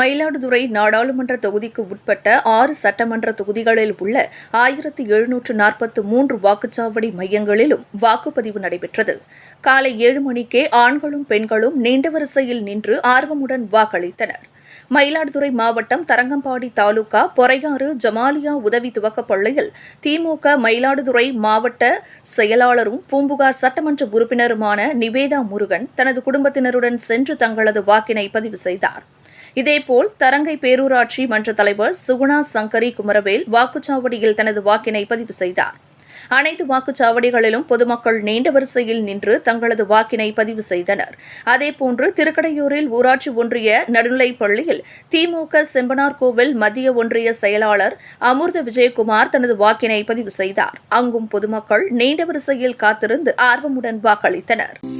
மயிலாடுதுறை நாடாளுமன்ற தொகுதிக்கு உட்பட்ட ஆறு சட்டமன்ற தொகுதிகளில் உள்ள ஆயிரத்தி எழுநூற்று நாற்பத்து மூன்று வாக்குச்சாவடி மையங்களிலும் வாக்குப்பதிவு நடைபெற்றது. காலை ஏழு மணிக்கே ஆண்களும் பெண்களும் நீண்ட வரிசையில் நின்று ஆர்வமுடன் வாக்களித்தனர். மயிலாடுதுறை மாவட்டம் தரங்கம்பாடி தாலுகா பொறையாறு ஜமாலியா உதவி துவக்கப் பள்ளியில் திமுக மயிலாடுதுறை மாவட்ட செயலாளரும் பூம்புகார் சட்டமன்ற உறுப்பினருமான நிவேதா முருகன் தனது குடும்பத்தினருடன் சென்று தங்களது வாக்கினை பதிவு செய்தார். இதேபோல் தரங்கை பேரூராட்சி மன்ற தலைவர் சுகுணா சங்கரி குமரவேல் வாக்குச்சாவடியில் தனது வாக்கினை பதிவு செய்தார். அனைத்து வாக்குச்சாவடிகளிலும் பொதுமக்கள் நீண்ட வரிசையில் நின்று தங்களது வாக்கினை பதிவு செய்தனர். அதேபோன்று திருக்கடையூரில் ஊராட்சி ஒன்றிய நடுநிலைப் பள்ளியில் திமுக செம்பனார் கோவில் மத்திய ஒன்றிய செயலாளர் அமிர்த விஜயகுமார் தனது வாக்கினை பதிவு செய்தார். அங்கும் பொதுமக்கள் நீண்ட வரிசையில் காத்திருந்து ஆர்வமுடன் வாக்களித்தனர்.